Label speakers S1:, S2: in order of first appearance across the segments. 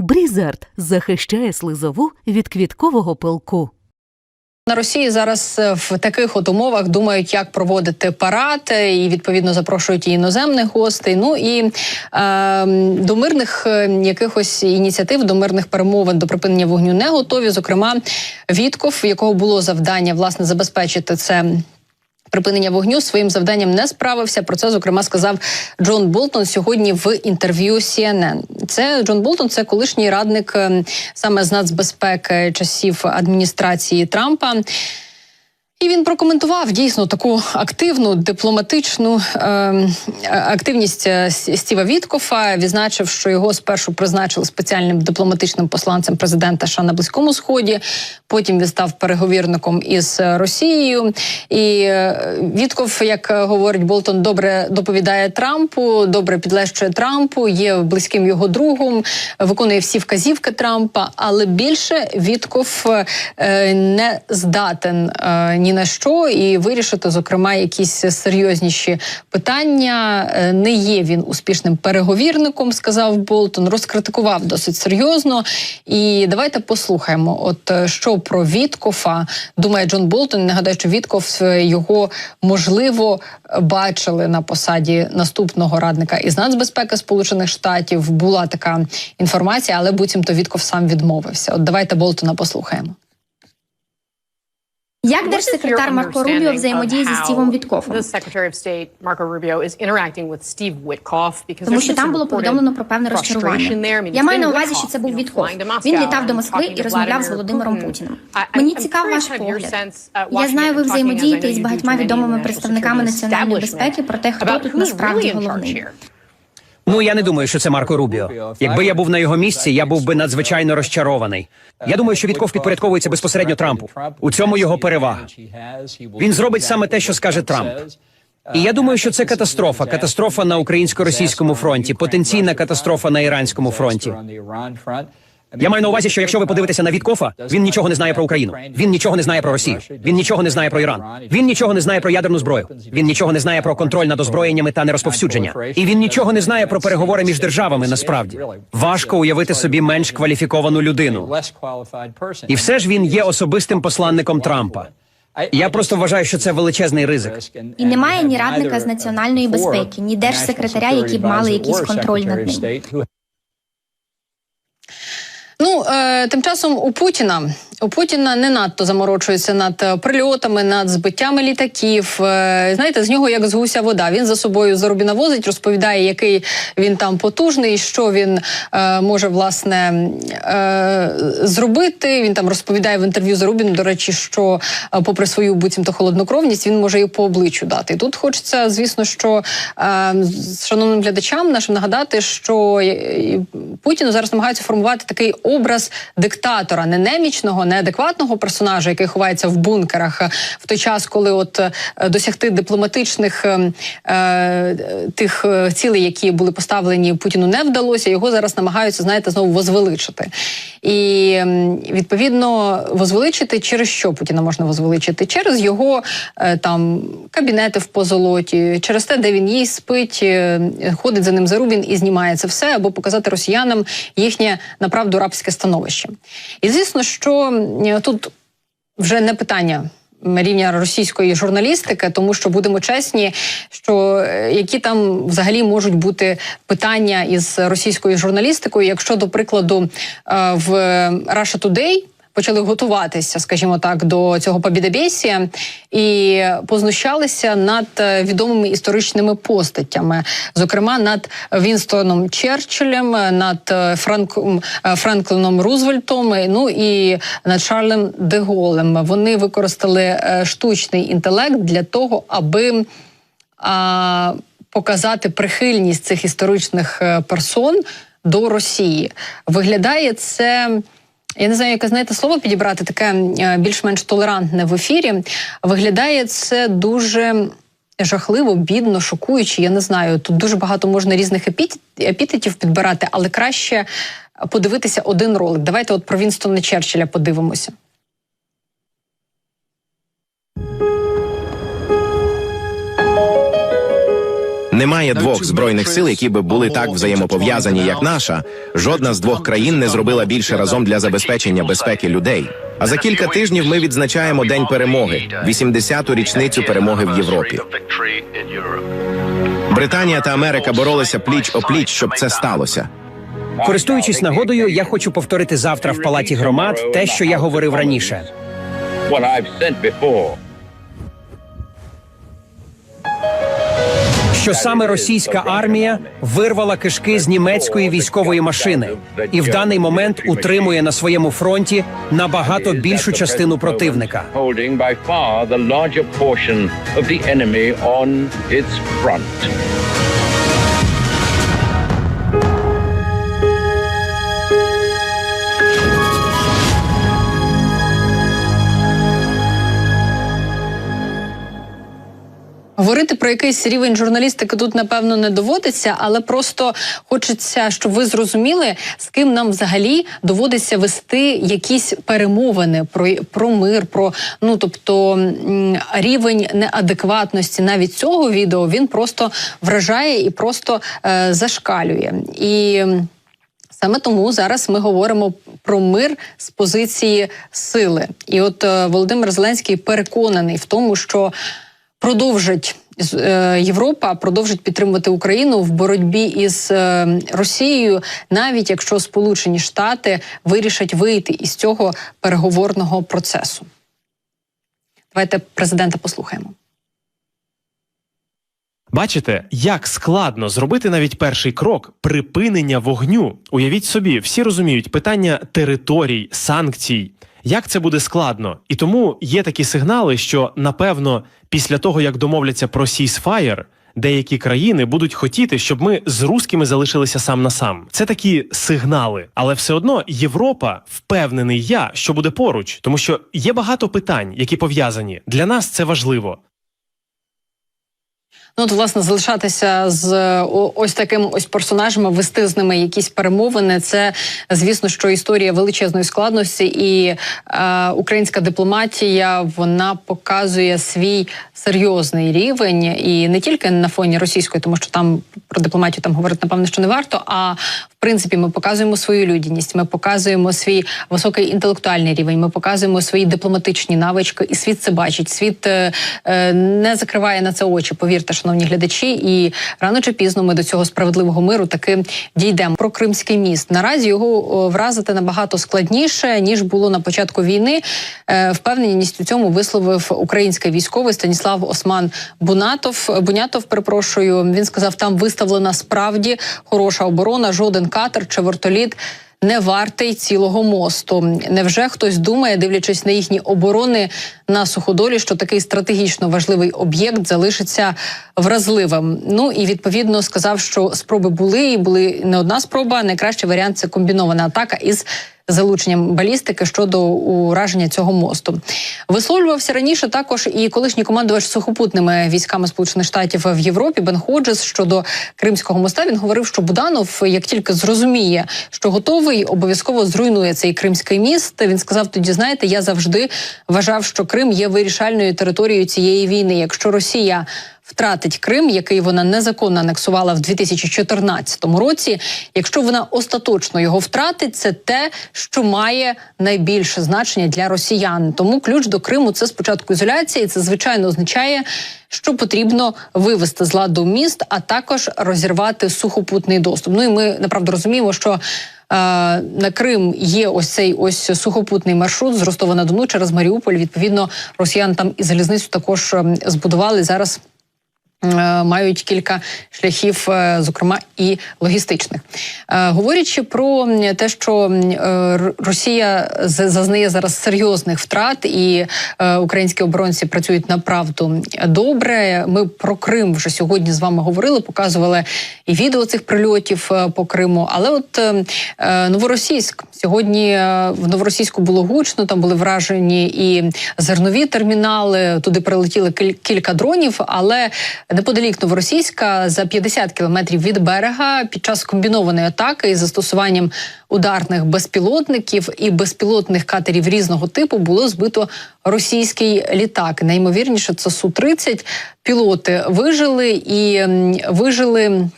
S1: Брізард захищає слизову від квіткового пилку.
S2: На Росії зараз е, в таких от умовах думають, як проводити парад, е, і відповідно запрошують і іноземних гостей. Ну і е, до мирних е, якихось ініціатив, до мирних перемовин до припинення вогню не готові. Зокрема, Вітков, якого було завдання власне забезпечити це. Припинення вогню своїм завданням не справився. Про це зокрема сказав Джон Болтон сьогодні в інтерв'ю CNN. Це Джон Болтон, це колишній радник е, саме з нацбезпеки часів адміністрації Трампа. І він прокоментував дійсно таку активну дипломатичну е, активність е, С- Стіва Віткофа. Відзначив, що його спершу призначили спеціальним дипломатичним посланцем президента США на близькому сході. Потім він став переговірником із Росією. І е, Вітков, як говорить Болтон, добре доповідає Трампу, добре підлещує Трампу, є близьким його другом, виконує всі вказівки Трампа, але більше Вітков е, не здатен е, ні на що і вирішити, зокрема, якісь серйозніші питання. Е, Не є він успішним переговірником, сказав Болтон. Розкритикував досить серйозно. І давайте послухаємо, от е, що про Віткофа думає Джон Болтон. Нагадаю, що Вітков е, його можливо бачили на посаді наступного радника із нацбезпеки Сполучених Штатів. Була така інформація, але буцімто Вітков сам відмовився. От давайте Болтона послухаємо.
S3: Як держсекретар Марко Рубіо взаємодіє зі Стівом Віткофом? Тому що там було повідомлено про певне розчарування. Я маю на увазі, що це був Вітков. Він літав до Москви і розмовляв з Володимиром Путіним. Мені цікав ваш погляд. Я знаю, ви взаємодієте із багатьма відомими представниками національної безпеки про те, хто тут насправді головний.
S4: Ну я не думаю, що це Марко Рубіо. Якби я був на його місці, я був би надзвичайно розчарований. Я думаю, що Вітков підпорядковується безпосередньо Трампу. У цьому його перевага. Він зробить саме те, що скаже Трамп. І я думаю, що це катастрофа. Катастрофа на українсько-російському фронті, потенційна катастрофа на іранському фронті. Я маю на увазі, що якщо ви подивитеся на Віткофа, він нічого не знає про Україну. Він нічого не знає про Росію. Він нічого не знає про Іран. Він нічого не знає про ядерну зброю. Він нічого не знає про контроль над озброєннями та нерозповсюдження. І він нічого не знає про переговори між державами. Насправді важко уявити собі менш кваліфіковану людину. І все ж він є особистим посланником Трампа. Я просто вважаю, що це величезний ризик.
S3: І немає ні радника з національної безпеки, ні держсекретаря, які б мали якийсь контроль над ним.
S2: Ну е, тим часом у Путіна у Путіна не надто заморочується над е, прильотами, над збиттями літаків. Е, знаєте, з нього як з гуся вода. Він за собою зарубіна возить, розповідає, який він там потужний, що він е, може власне е, зробити. Він там розповідає в інтерв'ю Зарубіну, до речі, що е, попри свою буцімто холоднокровність, він може і по обличчю дати. Тут хочеться, звісно, що е, шановним глядачам нашим нагадати, що Путіну зараз намагаються формувати такий образ диктатора, не немічного, неадекватного персонажа, який ховається в бункерах е, в той час, коли от е, досягти дипломатичних е, е, тих цілей, які були поставлені Путіну, не вдалося. Його зараз намагаються, знаєте, знову возвеличити. І відповідно возвеличити через що Путіна можна возвеличити? Через його е, там кабінети в позолоті, через те, де він їсть, спить, ходить за ним Зарубін і знімає це все, або показати росіянам їхнє направду рабське становище. І звісно, що тут вже не питання. Рівня російської журналістики, тому що будемо чесні, що е, які там взагалі можуть бути питання із російською журналістикою, якщо до прикладу е, в Russia Today почали готуватися, скажімо так, до цього побідебесія і познущалися над е, відомими історичними постатями, зокрема над Вінстоном Черчиллем, над е, Франком е, Рузвельтом, е, ну і над Шарлем де Голем. Вони використали штучний інтелект для того, аби а, показати прихильність цих історичних персон до Росії. Виглядає це. Я не знаю, яке знаєте слово підібрати, таке е, більш-менш толерантне в ефірі. Виглядає це дуже жахливо, бідно, шокуюче. Я не знаю. Тут дуже багато можна різних епіт- епітетів підбирати, але краще подивитися один ролик. Давайте от про Вінстона Черчилля подивимося.
S5: Немає двох збройних сил, які би були так взаємопов'язані, як наша. Жодна з двох країн не зробила більше разом для забезпечення безпеки людей. А за кілька тижнів ми відзначаємо День перемоги, 80-ту річницю перемоги в Європі. Британія та Америка боролися пліч о пліч, щоб це сталося.
S4: Користуючись нагодою, я хочу повторити завтра в палаті громад те, що я говорив раніше. Що саме російська армія вирвала кишки з німецької військової машини і в даний момент утримує на своєму фронті набагато більшу частину противника.
S6: Holding by far the larger portion of the enemy on its front.
S2: Говорити про якийсь рівень журналістики тут напевно не доводиться, але просто хочеться, щоб ви зрозуміли, з ким нам взагалі доводиться вести якісь перемовини про, про мир, про ну тобто рівень неадекватності навіть цього відео він просто вражає і просто е, зашкалює. І Саме тому зараз ми говоримо про мир з позиції сили. І от е, Володимир Зеленський переконаний в тому, що продовжить Європа продовжить підтримувати Україну в боротьбі із е, Росією, навіть якщо Сполучені Штати вирішать вийти із цього переговорного процесу. Давайте президента послухаємо.
S7: Бачите, як складно зробити навіть перший крок припинення вогню. Уявіть собі, всі розуміють питання територій, санкцій. Як це буде складно? І тому є такі сигнали, що напевно, після того як домовляться про сісфаєр, деякі країни будуть хотіти, щоб ми з рускими залишилися сам на сам. Це такі сигнали, але все одно Європа впевнений я, що буде поруч, тому що є багато питань, які пов'язані. Для нас це важливо.
S2: Ну, от, власне, залишатися з ось таким ось персонажами, вести з ними якісь перемовини. Це звісно, що історія величезної складності, і е, українська дипломатія вона показує свій серйозний рівень, і не тільки на фоні російської, тому що там про дипломатію там говорити напевно, що не варто. А в принципі, ми показуємо свою людяність, ми показуємо свій високий інтелектуальний рівень, ми показуємо свої дипломатичні навички, і світ це бачить. Світ е, е, не закриває на це очі. Повірте, шановні глядачі, і рано чи пізно ми до цього справедливого миру таки дійдемо. Про Кримський міст наразі його вразити набагато складніше ніж було на початку війни. Е, Впевненість у цьому висловив український військовий Станіслав Осман Бунатов. Бунятов, перепрошую. Він сказав, там виставлена справді хороша оборона. Жоден катер чи вертоліт. Не вартий цілого мосту. Невже хтось думає, дивлячись на їхні оборони на суходолі, що такий стратегічно важливий об'єкт залишиться вразливим? Ну і відповідно сказав, що спроби були і були не одна спроба. Найкращий варіант це комбінована атака із залученням балістики щодо ураження цього мосту. Висловлювався раніше також і колишній командувач сухопутними військами Сполучених Штатів в Європі Бен Ходжес щодо Кримського моста. Він говорив, що Буданов, як тільки зрозуміє, що готовий, обов'язково зруйнує цей кримський міст. Він сказав: тоді знаєте, я завжди вважав, що Крим є вирішальною територією цієї війни. Якщо Росія втратить Крим, який вона незаконно анексувала в 2014 році. Якщо вона остаточно його втратить, це те, що має найбільше значення для росіян. Тому ключ до Криму це спочатку ізоляція, і це звичайно означає, що потрібно вивести з ладу міст, а також розірвати сухопутний доступ. Ну і ми направду розуміємо, що. е, На Крим є ось цей ось сухопутний маршрут з Ростова на Дону через Маріуполь. Відповідно, росіян там і залізницю також ем, збудували зараз. Е, Мають кілька шляхів, е, зокрема і логістичних. Е, Говорячи про те, що Росія зазнає зараз серйозних втрат, і українські оборонці працюють направду добре. Ми про Крим вже сьогодні з вами говорили, показували і відео цих прильотів по Криму. Але от е, е, Новоросійськ сьогодні в Новоросійську було гучно. Там були вражені і зернові термінали. Туди прилетіли кіль- кілька дронів, але неподалік Новоросійська за 50 кілометрів від берега під час комбінованої атаки із застосуванням ударних безпілотників і безпілотних катерів різного типу було збито російський літак. Наймовірніше, це су 30 Пілоти вижили і вижили.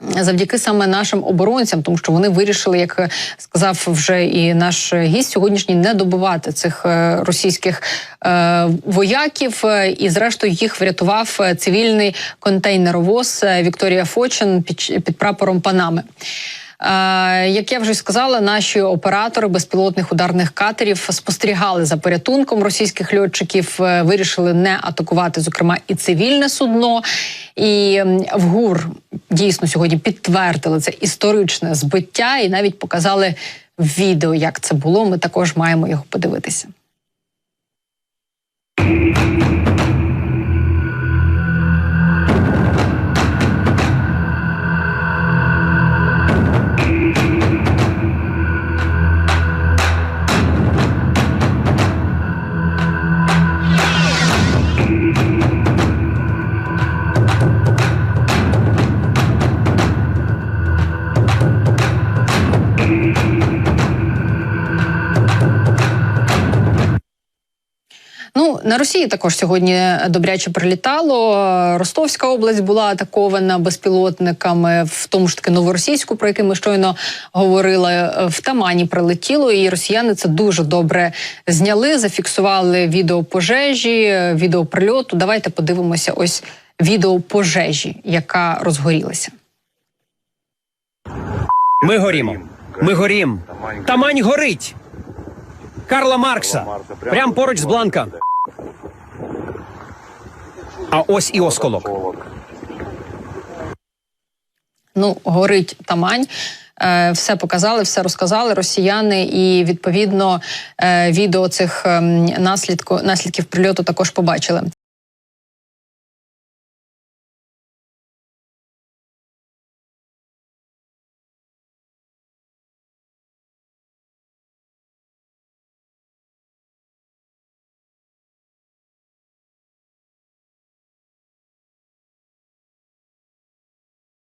S2: Завдяки саме нашим оборонцям, тому що вони вирішили, як сказав вже і наш гість сьогоднішній, не добивати цих е, російських е, вояків. І, зрештою, їх врятував е, цивільний контейнеровоз Вікторія Фочин під, під прапором Панами. Е, Як я вже сказала, наші оператори безпілотних ударних катерів спостерігали за порятунком російських льотчиків, е, вирішили не атакувати, зокрема, і цивільне судно. І в ГУР дійсно сьогодні підтвердили це історичне збиття і навіть показали відео, як це було. Ми також маємо його подивитися. Ну на Росії також сьогодні добряче прилітало. Ростовська область була атакована безпілотниками, в тому ж таки новоросійську, про який ми щойно говорили. В Тамані прилетіло, і росіяни це дуже добре зняли. Зафіксували відео пожежі, відео прильоту. Давайте подивимося. Ось відео пожежі, яка розгорілася.
S4: Ми горімо. Ми горім. Тамань горить. Карла Маркса. Прямо поруч з Бланка. А ось і осколок.
S2: Ну, горить Тамань. Е, Все показали, все розказали росіяни, і відповідно е, відео цих ем, наслідку наслідків прильоту також побачили.